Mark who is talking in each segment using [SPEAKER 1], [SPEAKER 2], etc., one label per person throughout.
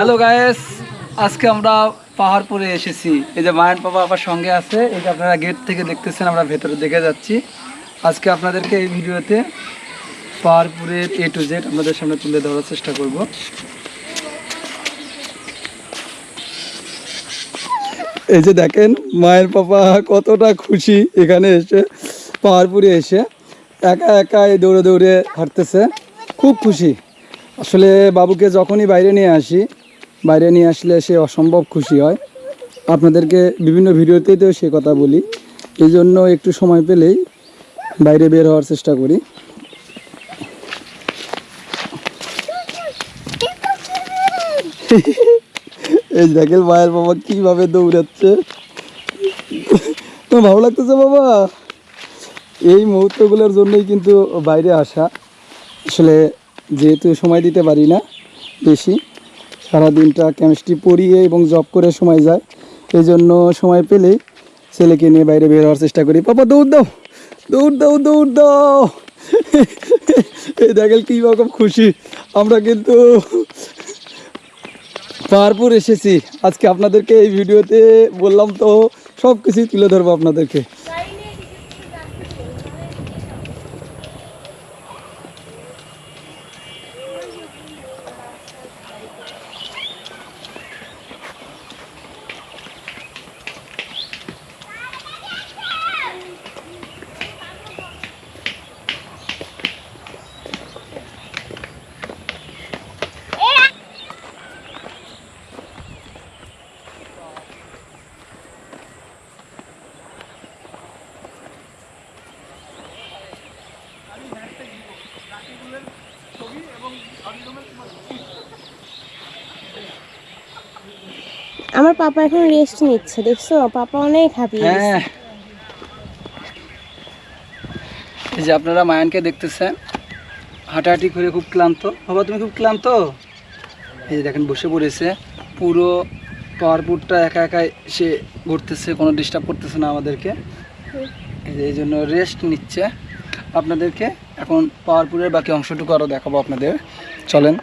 [SPEAKER 1] Hello guys আজকে আমরা পাহাড়পুরে এসেছি। এই যে মায়ন বাবা আবার সঙ্গে আছে, এই যে আপনারা গেট থেকে দেখতেছেন, আমরা ভেতরে দেখে যাচ্ছি। আজকে আপনাদেরকে এই ভিডিওতে পাহাড়পুরের এ টু জেড আপনাদের সামনে তুলে ধরার চেষ্টা করব। এই যে দেখেন, মায়ের পাপা কতটা খুশি এখানে এসে, পাহাড়পুরে এসে। একা একা এই দৌড়ে দৌড়ে হাঁটতেছে। খুব খুশি। আসলে বাবুকে যখনই বাইরে নিয়ে আসি বাইরে নিয়ে আসলে সে অসম্ভব খুশি হয়। আপনাদেরকে বিভিন্ন ভিডিওতেই তো সে কথা বলি। এই জন্য একটু সময় পেলেই বাইরে বের হওয়ার চেষ্টা করি। এই দেখেন মায়ের বাবা কীভাবে দৌড়াচ্ছে। তোমার ভালো লাগতেছে বাবা। এই মুহূর্তগুলোর জন্যই কিন্তু বাইরে আসা। আসলে যেহেতু সময় দিতে পারি না বেশি। সারাদিনটা কেমিস্ট্রি পড়িয়ে এবং জব করে সময় যায়। এই জন্য সময় পেলেই ছেলেকে নিয়ে বাইরে বের হওয়ার চেষ্টা করি। পাপা, দৌড় দাও! দৌড় দাও দৌড় দাও! এই দেখেন কী রকম খুশি। আমরা কিন্তু পাহাড়পুর এসেছি। আজকে আপনাদেরকে এই ভিডিওতে বললাম তো সব কিছুই তুলে ধরবো আপনাদেরকে।
[SPEAKER 2] আমার পাপা এখন রেস্ট নিচ্ছে, দেখছ? পাপা অনেক হ্যাপি
[SPEAKER 1] হ্যাঁ। এই যে আপনারা মায়ানকে দেখতেছেন, হাঁটাহাঁটি করে খুব ক্লান্ত। বাবা, তুমি খুব ক্লান্ত? এই যে দেখেন, বসে পড়েছে। পুরো পাওয়ারপুরটা একা একা সে ঘুরতেছে, কোনো ডিস্টার্ব করতেছে না আমাদেরকে। এই জন্য রেস্ট নিচ্ছে। আপনাদেরকে এখন পাওয়ারপুরের বাকি অংশটুকু আরও দেখাবো আপনাদের। চলেন।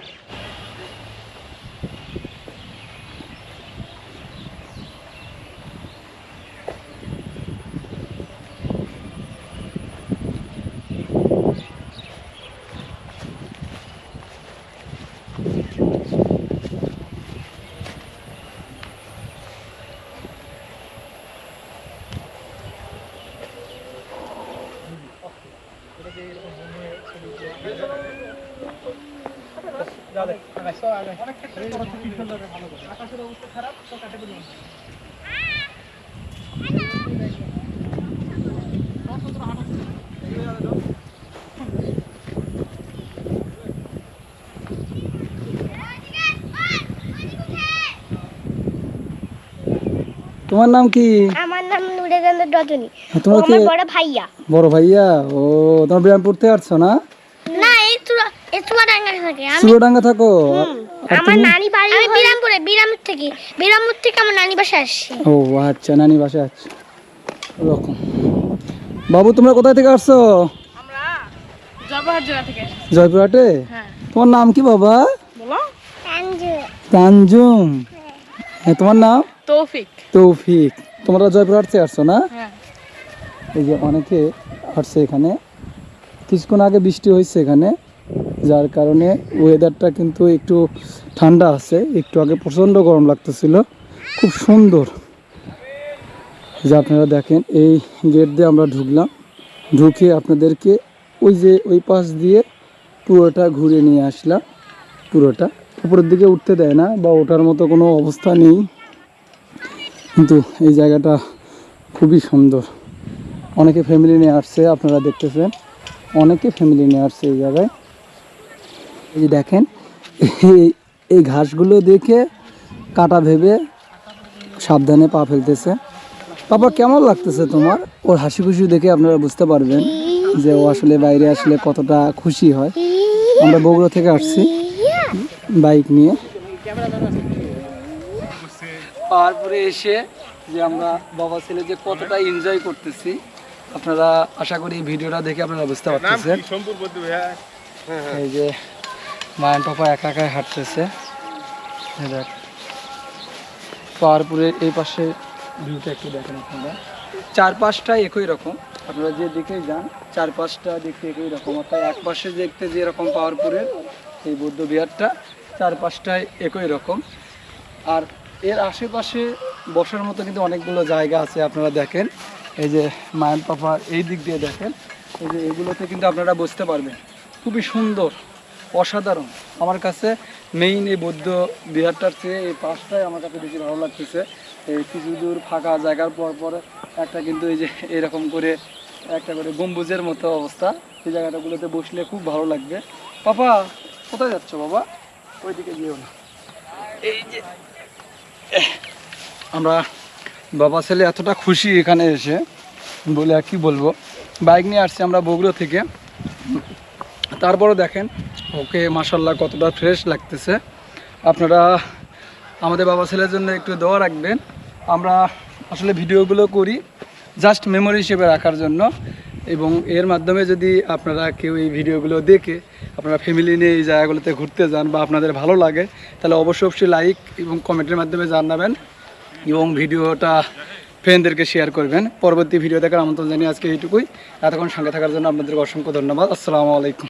[SPEAKER 1] তোমার নাম কি?
[SPEAKER 2] আমার নাম নুরেগন্ধ রজনী।
[SPEAKER 1] তোমার
[SPEAKER 2] বড় ভাইয়া।
[SPEAKER 1] বড় ভাইয়া? ও তোমার বিরামপুর থেকে আসছো না?
[SPEAKER 2] চুয়াডাঙ্গা থেকে আমি
[SPEAKER 1] চুয়াডাঙ্গা থাকো।
[SPEAKER 2] আমার নানি বাড়ি আমি বিরামপুরে বিরামপুর থেকে বিরামপুর থেকে আমার নানি বাসা আসছি।
[SPEAKER 1] ও আচ্ছা নানি ওরকম। বাবু তোমরা কোথায় থেকে আসছো?
[SPEAKER 2] জবহাট জেলা থেকে
[SPEAKER 1] জয়পুরহাটে?
[SPEAKER 2] হ্যাঁ।
[SPEAKER 1] তোমার নাম কি বাবা?
[SPEAKER 2] বলো।
[SPEAKER 1] তানজুম। হ্যাঁ তোমার নাম?
[SPEAKER 2] তৌফিক।
[SPEAKER 1] তৌফিক। তোমরা জয়পুরহাট থেকে আসছো না?
[SPEAKER 2] হ্যাঁ।
[SPEAKER 1] এই যে অনেকে আসছে এখানে। কিছুক্ষণ আগে বৃষ্টি হয়েছে এখানে। যার কারণে ওয়েদারটা কিন্তু একটু ঠান্ডা আছে, একটু আগে প্রচণ্ড গরম লাগতেছিল, খুব সুন্দর। যে আপনারা দেখেন, এই গেট দিয়ে আমরা ঢুকলাম, ঢুকে আপনাদেরকে ওই যে ওই পাশ দিয়ে পুরোটা ঘুরে নিয়ে আসলাম, পুরোটা। উপরের দিকে উঠতে দেয় না বা ওঠার মতো কোনো অবস্থা নেই, কিন্তু এই জায়গাটা খুবই সুন্দর। অনেকে ফ্যামিলি নিয়ে আসছে, আপনারা দেখতেছেন, অনেকে ফ্যামিলি নিয়ে আসছে এই জায়গায়। এই যে দেখেন এই ঘাসগুলো দেখে কাটা ভেবে সাবধানে পা ফেলতেছে। পাপা কেমন লাগতেছে তোমার? ওর হাসি খুশি দেখে আপনারা বুঝতে পারবেন যে ও আসলে বাইরে আসলে কতটা খুশি হয়। আমরা বগুড়া থেকে আসছি বাইক নিয়ে। তারপরে এসে যে আমরা বাবা ছেলে যে কতটা এনজয় করতেছি আপনারা আশা করি ভিডিওটা দেখে আপনারা বুঝতে পারতেছেন। এই যে মায়ন পাপা একা একাই হাঁটতেছে। দেখ, পাহাড়পুরের এই পাশে ভিউটা একটু দেখেন আপনারা। চারপাশটা একই রকম, আপনারা যে দিকেই যান, চারপাশটা দেখতে একই রকম। অর্থাৎ এক পাশে দেখতে যেরকম পাহাড়পুরের এই বৌদ্ধ বিহারটা চারপাশটায় একই রকম। আর এর আশেপাশে বসার মতো কিন্তু অনেকগুলো জায়গা আছে, আপনারা দেখেন। এই যে মায়ন পাপার এই দিক দিয়ে দেখেন। এই যে এগুলোতে কিন্তু আপনারা বুঝতে পারবেন। খুবই সুন্দর অসাধারণ। আমার কাছে মেইন এই বৌদ্ধ বিহারটার চেয়ে এই পাশটাই আমার কাছে বেশি ভালো লাগতেছে। এই কিছু দূর ফাঁকা জায়গার পর পর একটা কিন্তু এই যে এরকম করে একটা করে গম্বুজের মতো অবস্থা। এই জায়গাটাগুলোতে বসলে খুব ভালো লাগবে। পাপা কোথায় যাচ্ছ বাবা? ওইদিকে যেও না। এই যে আমরা বাবা ছেলে এতটা খুশি এখানে এসে। বলে আর কি বলব? বাইক নিয়ে আসছি আমরা বগুড়া থেকে। তারপরও দেখেন ওকে মাসাল্লাহ কতটা ফ্রেশ লাগতেছে। আপনারা আমাদের বাবা ছেলের জন্য একটু দোয়া রাখবেন। আমরা আসলে ভিডিওগুলো করি জাস্ট মেমোরি হিসেবে রাখার জন্য। এবং এর মাধ্যমে যদি আপনারা কেউ এই ভিডিওগুলো দেখে আপনারা ফ্যামিলি নিয়ে এই জায়গাগুলোতে ঘুরতে যান বা আপনাদের ভালো লাগে, তাহলে অবশ্যই অবশ্যই লাইক এবং কমেন্টের মাধ্যমে জানাবেন এবং ভিডিওটা ফ্রেন্ডদেরকে শেয়ার করবেন। পরবর্তী ভিডিও দেখার আমন্ত্রণ জানিয়ে আজকে এইটুকুই। এতক্ষণ সঙ্গে থাকার জন্য আপনাদের অসংখ্য ধন্যবাদ। আসসালামু আলাইকুম।